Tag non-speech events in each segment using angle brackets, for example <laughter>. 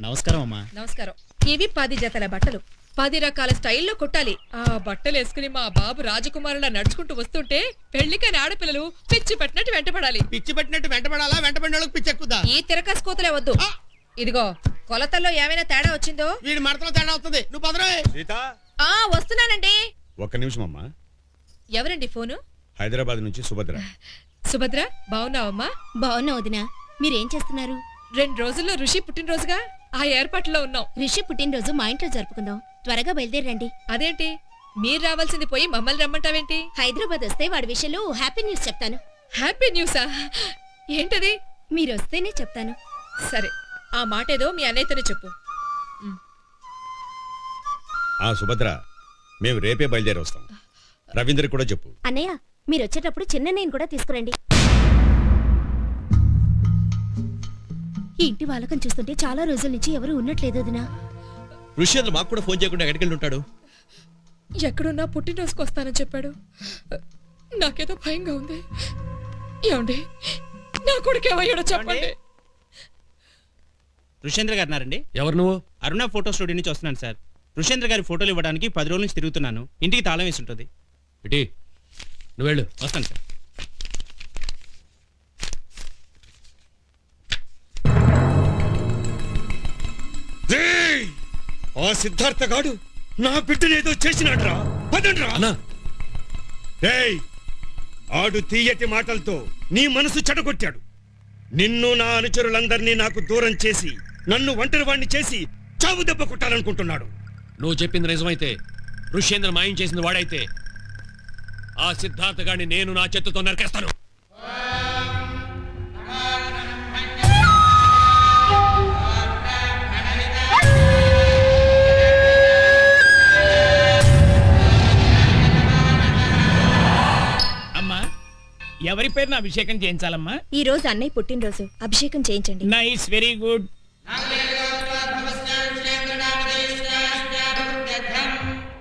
నమస్కారం అమ్మా. నమస్కారం. ఇవి పది జతల బట్టలు. పది రకాల స్టైల్లో కుట్టాలి. ఆ బట్టలు వేసుకుని మా బాబు రాజకుమారులా నడుచుకుంటూ వస్తుంటే పెళ్ళికని ఆడపిల్లలు పిచ్చి పట్టినట్టు వెంటపడాలి పిచ్చి పెట్టినట్టు వెంటబడాలా? వెంటబడిన వాళ్ళకి పిచ్చి ఎక్కుదా? ఈ తిరకాసు కోతలే వద్దు. ఇదిగో కొలతల్లో ఏమైనా తేడా వచ్చిందో? వీడి మడతలో తేడా అవుతుంది నువ్వు పదరా. సీత? ఆ వస్తున్నానండి. ఒక్క నిమిషం అమ్మా. ఎవరండి ఫోను? హైదరాబాద్ నుంచి సుభద్ర. సుభద్ర బాగున్నావమ్మా? బాగున్నా వదినా. మీరేం చేస్తున్నారు? రెండు రోజుల్లో ఋషి పుట్టినరోజుగా? ఆ ఏర్పాట్లో ఉన్నాం. రిషి పుట్టినరోజు మా ఇంట్లో జరుపుకుందాం. త్వరగా బయలుదేరండి అదేంటి? మీరు రావాల్సింది పోయి మమ్మల్ని రమ్మంటావేంటి? హైదరాబాద్ వస్తే వాడి విషయంలో హ్యాపీ న్యూస్ చెప్తాను. హ్యాపీ న్యూసా? ఏంటది? మీరు వస్తేనే చెప్తాను. సరే ఆ మాట ఏదో మీ అన్నయ్యతోనే చెప్పు. ఆ సుభద్ర మేము రేపే బయలుదేరి వస్తాం రవీంద్ర కూడా చెప్పు. అన్నయ్య మీరు వచ్చేటప్పుడు చిన్న నేను కూడా తీసుకురండి. ఈ ఇంటి వాళ్ళకం చూస్తుంటే చాలా రోజుల నుంచి ఎవరు ఉన్నట్లేదు వదినా ఋషేంద్ర మాకు కూడా ఫోన్ చేయకుండా ఎక్కడికి ఉంటాడు? ఎక్కడున్నా పుట్టినరోజుకు వస్తానని చెప్పాడు. నాకేదో భయంగా ఉంది. ఏమండి? నా కొడుకు ఏమయ్యాడో చెప్పండి. ఋషేంద్ర గారు ఉన్నారండి? ఎవరు నువ్వు? అరుణ ఫోటో స్టూడియో నుంచి వస్తున్నాను సార్. ఋషేంద్ర గారి ఫోటోలు ఇవ్వడానికి పది రోజుల నుంచి తిరుగుతున్నాను. ఇంటికి తాళం వేసి ఉంటుంది. ఇటీ. నువ్వు వెళ్ళు వస్తాను సార్. ఆ సిద్ధార్థ గాడు నా బిడ్డనేదో చేసినాడ్రా. పదండ్రా. అన్నా. ఆడు తీయటి మాటలతో నీ మనసు చెడగొట్టాడు. నిన్ను నా అనుచరులందరినీ నాకు దూరం చేసి నన్ను ఒంటరి వాణ్ణి చేసి చావు దెబ్బ కొట్టాలనుకుంటున్నాడు. నువ్వు చెప్పింది నిజమైతే ఋష్యేంద్ర మాయం చేసింది వాడైతే ఆ సిద్ధార్థ గాడిని నేను నా చేతితో నరికేస్తాను. ఎవరి పేరున అభిషేకం చేయించాలమ్మా? ఈ రోజు అన్నయ్య పుట్టినరోజు. అభిషేకం చేయించండి. నైస్ వెరీ గుడ్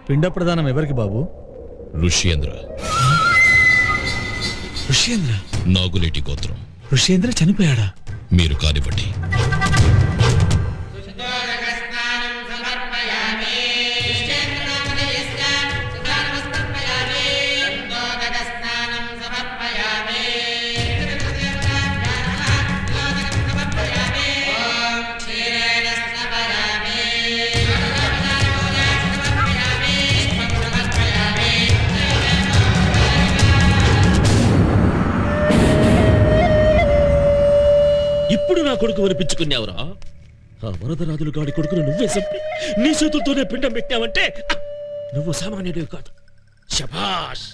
పిండ ప్రదానం ఎవరికి బాబు? ఋష్యేంద్ర. ఋషేంద్ర నాగులేటి గోత్రం. ఋషేంద్ర చనిపోయాడా? మీరు కానివ్వండి. ఇప్పుడు ఆ వరదరాజులు గాడి కొడుకును నువ్వే చంపి నీ చేతులతోనే పిండం పెట్టావంటే నువ్వు సామాన్యుడివి కాదు. శభాష్!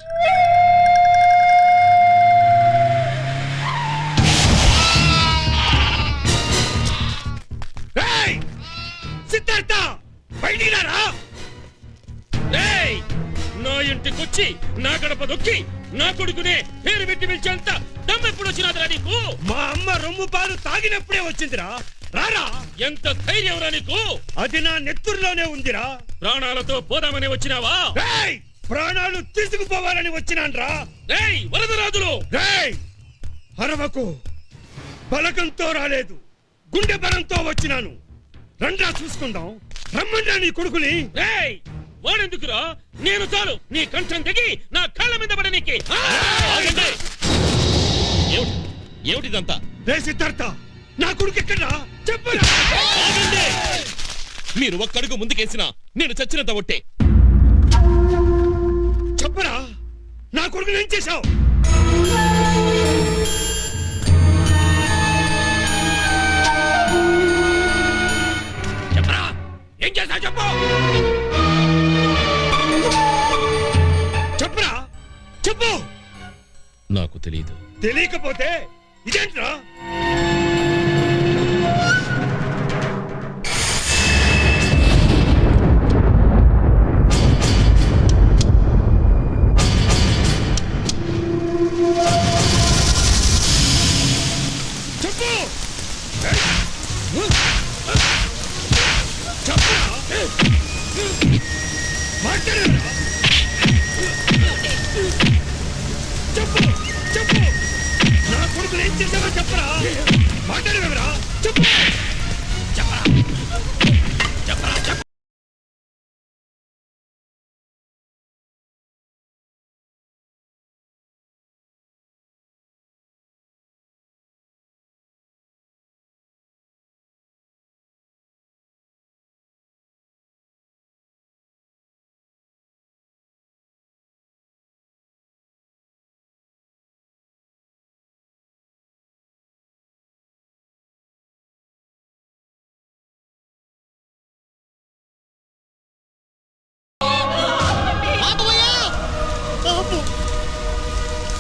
సిద్ధార్థ! బయటికి రారా? నా ఇంటికొచ్చి నా గడప దొక్కి నా కొడుకునే పేరు పెట్టి పిలిచేంత దమ్మెప్పుడు వచ్చినాదిరా నీకు? మా అమ్మ రొమ్ము పాలు తాగినప్పుడే వచ్చిందిరా. రారా? ఎంత ధైర్యంరా నీకు? అది నా నెత్తురులోనే ఉందిరా. ప్రాణాలతో పోదామని వచ్చినావా! ప్రాణాలు తీసుకుపోవాలని వచ్చినాన్రా. ఏయ్ వరదరాజులు రేయ్! అరవకు బలకంతో రాలేదు. గుండె బలంతో వచ్చినాను. రండ్రా చూసుకుందాం. రమ్మండ్రా నీ కొడుకుని. ఏయ్ వాడెందుకురా? నేను చాలు. నీ కంఠం దిగి నా కాళ్ళ మీద పడనీకి ఆగండి. ఏమిటి? ఏమిటిదంతా? రే సిద్ధార్థ నా కొడుకు ఎక్కడ్రా? చెప్పరా. మీరు ఒక్కడుగు ముందుకేసినా నేను చచ్చినంత ఒట్టే. చెప్పరా. నా కొడుకుని ఏం చేశావు? చెప్పరా. ఏం చేస్తా చెప్పు. తెలియకపోతే ఇదేంట్రా?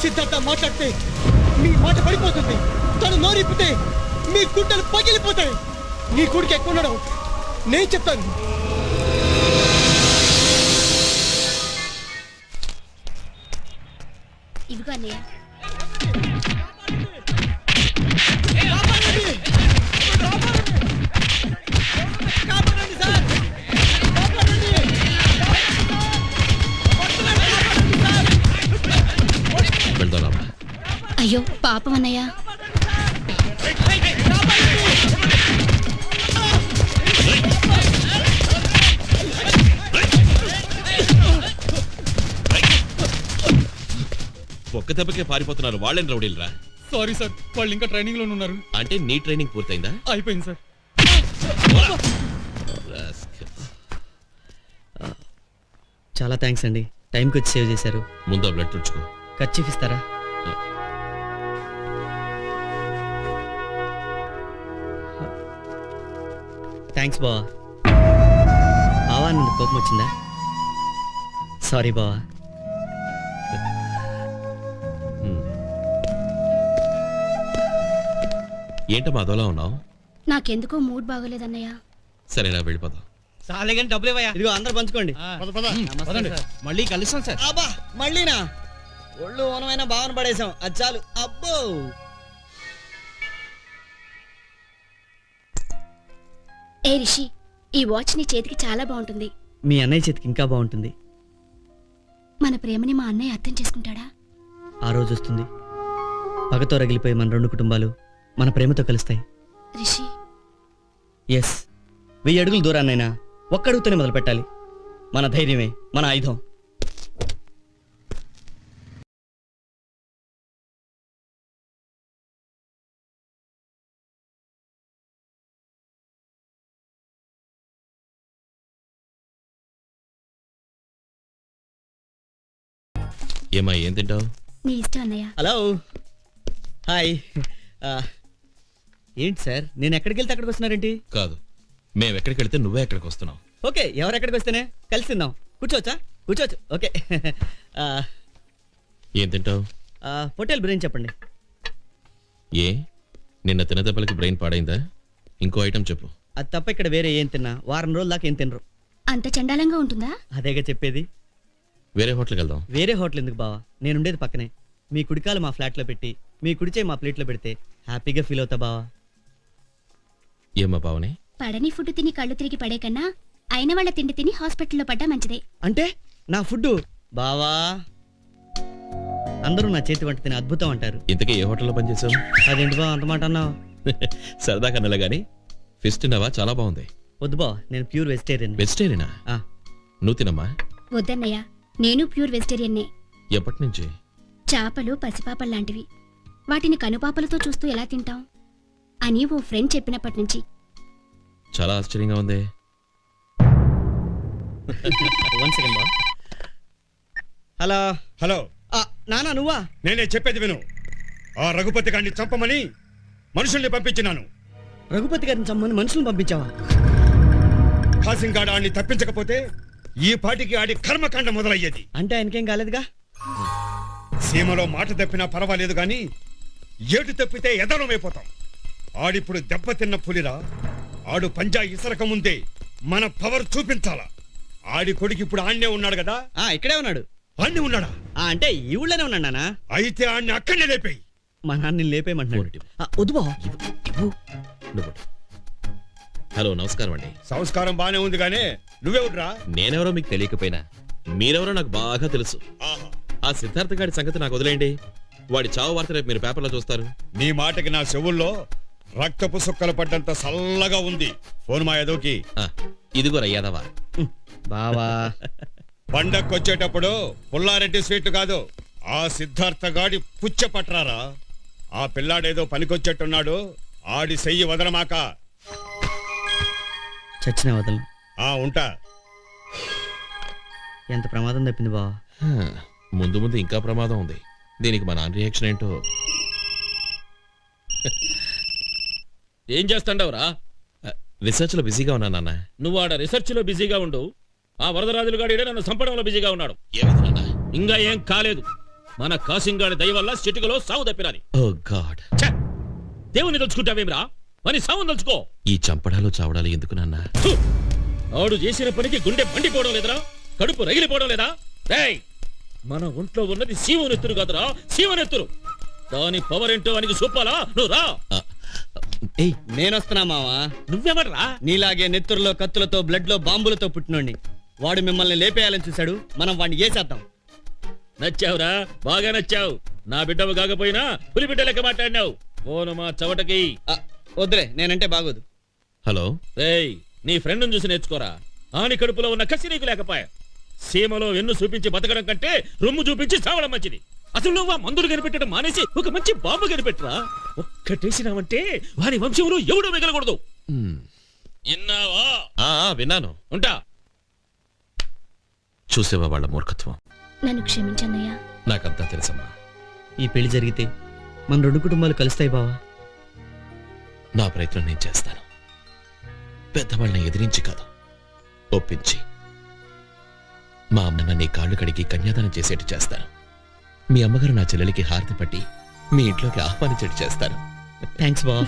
సిద్ధార్థ మాట్లాడితే మీ మాట పడిపోతుంది. తను నోరిప్పితే మీ గుడ్డలు పగిలిపోతాయి. నీ కొడుకు ఎక్కువ ఉండడం నేను చెప్తాను. ఇదిగో అన్నయ్య అయ్యో పాపం అన్నయ్య. ఒక్క దెబ్బకే పారిపోతున్నారు. వాళ్ళని రౌడీలరా? సారీ సార్ వాళ్ళు ఇంకా ట్రైనింగ్లో ఉన్నారు. అంటే నీ ట్రైనింగ్ పూర్తయిందా? అయిపోయింది సార్. చాలా థ్యాంక్స్ అండి. టైంకి వచ్చి సేవ్ చేశారు. ముందు బ్లడ్ తుడుచుకో. ఖర్చీఫ్ ఇస్తారా థ్యాంక్స్ బావా బావా నిన్ను కోపం వచ్చిందా? సారీ బావా ఏంటమ్మా అదోలా ఉన్నావు? నాకెందుకో మూడ్ బాగోలేదన్నయ్య. సరేనా వెళ్ళిపోదాం. చాలే కానీ డబ్బులు ఇవ్వయా ఇదిగో అందరు పంచుకోండి. మళ్ళీ కలుస్తాం సార్. అబ్బా మళ్ళీనా? ఒళ్ళు ఓనమైన భావన పడేసాం అది చాలు. అబ్బో! ఏ రిషి ఈ వాచ్ నీ చేతికి చాలా బాగుంటుంది. మీ అన్నయ్య చేతికి ఇంకా బాగుంటుంది. మన ప్రేమని మా అన్నయ్య అర్థం చేసుకుంటాడా? ఆ రోజు వస్తుంది. పగతో రగిలిపోయి మన రెండు కుటుంబాలు మన ప్రేమతో కలుస్తాయి. రిషి. ఎస్ వెయ్యి అడుగుల దూరాన్నైనా ఒక్క అడుగుతూనే మొదలు పెట్టాలి మన ధైర్యమే మన ఆయుధం. ఏమా ఏం తింటావు? నీ ఇష్టం అన్నయ్య. హలో. హాయ్. ఆ, ఏంటి సార్? నేను ఎక్కడికి వెళ్తే అక్కడికి వస్తున్నారేంటి? కాదు మేము ఎక్కడికి వెళ్తే నువ్వే ఎక్కడికి వస్తున్నావు. ఓకే ఎవరు ఎక్కడికి వస్తేనే కలిసి తిందాం. కూర్చోవచ్చా? కూర్చోవచ్చు. ఓకే. ఆ, ఏం తింటావు? ఆ, హోటల్ బిర్యానీ చెప్పండి. ఏ? నిన్న తిన్న దెబ్బలకి బ్రెయిన్ పాడైందా? ఇంకో ఐటెం చెప్పు. అది తప్ప ఇక్కడ వేరే ఏం తిన్నా? వారం రోజుల దాకా ఏం తినరు. అంత చండాలంగా ఉంటుందా? అదేగా చెప్పేది. వేరే హోటల్కి వెళ్దాం. వేరే హోటల్ ఎందుకు బావా? నేను ఉండేది పక్కనే. మీ కుడికాలు మా ఫ్లాట్లో పెట్టి మీ కుడిచే మా ప్లేట్లో పెడితే హ్యాపీగా ఫీల్ అవుతా బావా. ఏమ్మా పావని పడని ఫుడ్ తిని కళ్ళు తిరిగి పడే కన్నా అయిన వాళ్ళ తిండి తిని హాస్పిటల్లో పడ్డా మంచిదే. అంటే నా ఫుడ్ బావా. అందరూ నా చేతి వంట తిని అద్భుతం అంటారు. ఇంతకీ ఏ హోటల్లో పనిచేసావు అదేంటి బావ అంత మాట అన్నావు? <laughs> సరదా కన్నెలా గానీ ఫిష్ తిన్నావా? చాలా బాగుంది. వద్దు బావ నేను ప్యూర్ వెజిటేరియన్. వెజిటేరియనా? నువ్వు తినమ్మా. వద్దన్నయ్య నేను ప్యూర్ వెజిటేరియన్నే. ఎప్పటి నుంచి? చేపలు పసిపాపల్లాంటివి వాటిని కనుపాపలతో చూస్తూ ఎలా తింటాం? అని ఓ ఫ్రెండ్ చెప్పినప్పటి నుంచి. చాలా ఆశ్చర్యంగా ఉంది. వన్ సెకండ్ బావ హలో హలో ఆ, నానా నువ్వా? నేనే చెప్పేది విను. ఆ రఘుపతి గారిని చంపమని మనుషుల్ని పంపించినాను. రఘుపతి గారిని చమ్మని మనుషులను పంపించావా? కాసింగాడు ఆడిని తప్పించకపోతే ఈ పాటికి ఆడి కర్మకాండ మొదలయ్యేది. అంటే ఆయనకేం కాలేదుగా? సీమలో మాట తప్పినా పర్వాలేదు గాని ఏటు తప్పితే ఎదనమైపోతాం. ఆడిప్పుడు దెబ్బతిన్న పులిరా ఆడు పంజా ఇసరక ముందే మన పవర్ చూపించాలా. ఆడి కొడుకు ఇప్పుడు ఆన్నే ఉన్నాడు కదా? ఆ ఇక్కడే ఉన్నాడు. ఆన్నే ఉన్నాడా? ఆ అంటే ఈ ఊళ్ళోనే ఉన్నాడు నానా అయితే ఆడిని అక్కడనే లేపేయి. మా నాన్న లేపేయమంటున్నాడు. వద్దు బావ. నువ్వు హలో నమస్కారం అండి. సంస్కారం బానే ఉంది గానే నువ్వెవడ్రా? నేనెవరో మీకు తెలియకపోయినా మీరెవరో నాకు బాగా తెలుసు. ఆహా. ఆ సిద్ధార్థ గారి సంగతి నాకు వదిలేయండి. వాడి చావు వార్త రేపు మీరు పేపర్లో చూస్తారు. నీ మాటకి నా చెవుల్లో రక్తపు సుక్కలు పడ్డంత సల్లగా ఉంది. ఫోన్ మా ఎదోకి ఆ, ఇదిగో రయ్యాదవా బావా. పండక్కొచ్చేటప్పుడు పుల్లారెడ్డి స్వీట్ కాదు. ఆ సిద్ధార్థ గాడి పుచ్చ పట్రారా? ఆ పిల్లాడేదో పనికొచ్చేట్టున్నాడు. ఆడి సెయ్యి వదలమాక. చచ్చిన వదలను. ఆ ఉంటా. ఎంత ప్రమాదం తప్పింది బావా? హ, ముందు ముందు ఇంకా ప్రమాదం ఉంది. దీనికి మా నాన్న రియాక్షన్ ఏంటో? ఏం చేస్తాండవరా? రీసెర్చ్లో బిజీగా ఉన్నా నాన్న. నువ్వు ఆడ రీసెర్చ్లో బిజీగా ఉండు. ఆ వరదరాజులు గాడి నన్ను చంపడంలో బిజీగా ఉన్నాడు. ఏమైంది నాన్న? ఇంకా ఏం కాలేదు. మన కాసింగాడి దయ వల్ల చిటికలో సాగు ఓ గాడ్. ఛే! దేవుని తలుచుకుంటావేమిరా? అని సాగు తలుచుకో. ఈ చంపడాలు చావడాలు ఎందుకు నాన్న! ఆడు చేసిన పనికి గుండె మండిపోవడం లేదురా. కడుపు రగిలిపోవడం లేదా? రేయ్! మన ఒంట్లో ఉన్నది శివనెత్తురు కాదురా. శివనెత్తురు దాని పవర్ ఏంటో అని చూపాలా? నువ్వు రా. నేనొస్తున్నా మావా. నువ్వెవడ్రా? నీలాగే నెత్తురులో కత్తులతో బ్లడ్లో బాంబులతో పుట్టినోడిని. వాడు మిమ్మల్ని లేపేయాలని చూశాడు. మనం వాడిని చేసేద్దాం నచ్చావురా? బాగా నచ్చావు. నా బిడ్డవు కాకపోయినా పులి బిడ్డ లెక్క మాట్లాడినావు. ఫోను మా చవటకి. వద్దులే నేనంటే బాగోదు. హలో? రేయ్ నీ ఫ్రెండ్ను చూసి నేర్చుకోరా? ఆని కడుపులో ఉన్న కసి నీకు లేకపోయా? సీమలో వెన్ను చూపించి బతకడం కంటే రొమ్ము చూపించి చావడం మంచిది. అసలు నువ్వు ఆ మందులు కనిపెట్టడం మానేసి ఒక మంచి బాంబు కనిపెట్టరా? ఒక్కటేసినావంటే వాని వంశంలో ఎవడో మిగలకూడదు. ఆ, విన్నాను. ఉంటా. చూసేవా వాళ్ళ మూర్ఖత్వం? నన్ను క్షమించన్నయ్యా. నాకంతా తెలుసమ్మా. ఈ పెళ్ళి జరిగితే మన రెండు కుటుంబాలు కలుస్తాయి బావా. నా ప్రయత్నం నేను చేస్తాను. పెద్దవాళ్ళని ఎదిరించి కాదు. ఒప్పించి. మా అమ్మ నీ కాళ్ళు కడిగి కన్యాదానం చేసేట్టు చేస్తాను మీ అమ్మగారు నా చెల్లెలికి హారతి పట్టి మీ ఇంట్లోకి ఆహ్వానించేట్టు చేస్తాను థ్యాంక్స్ బా.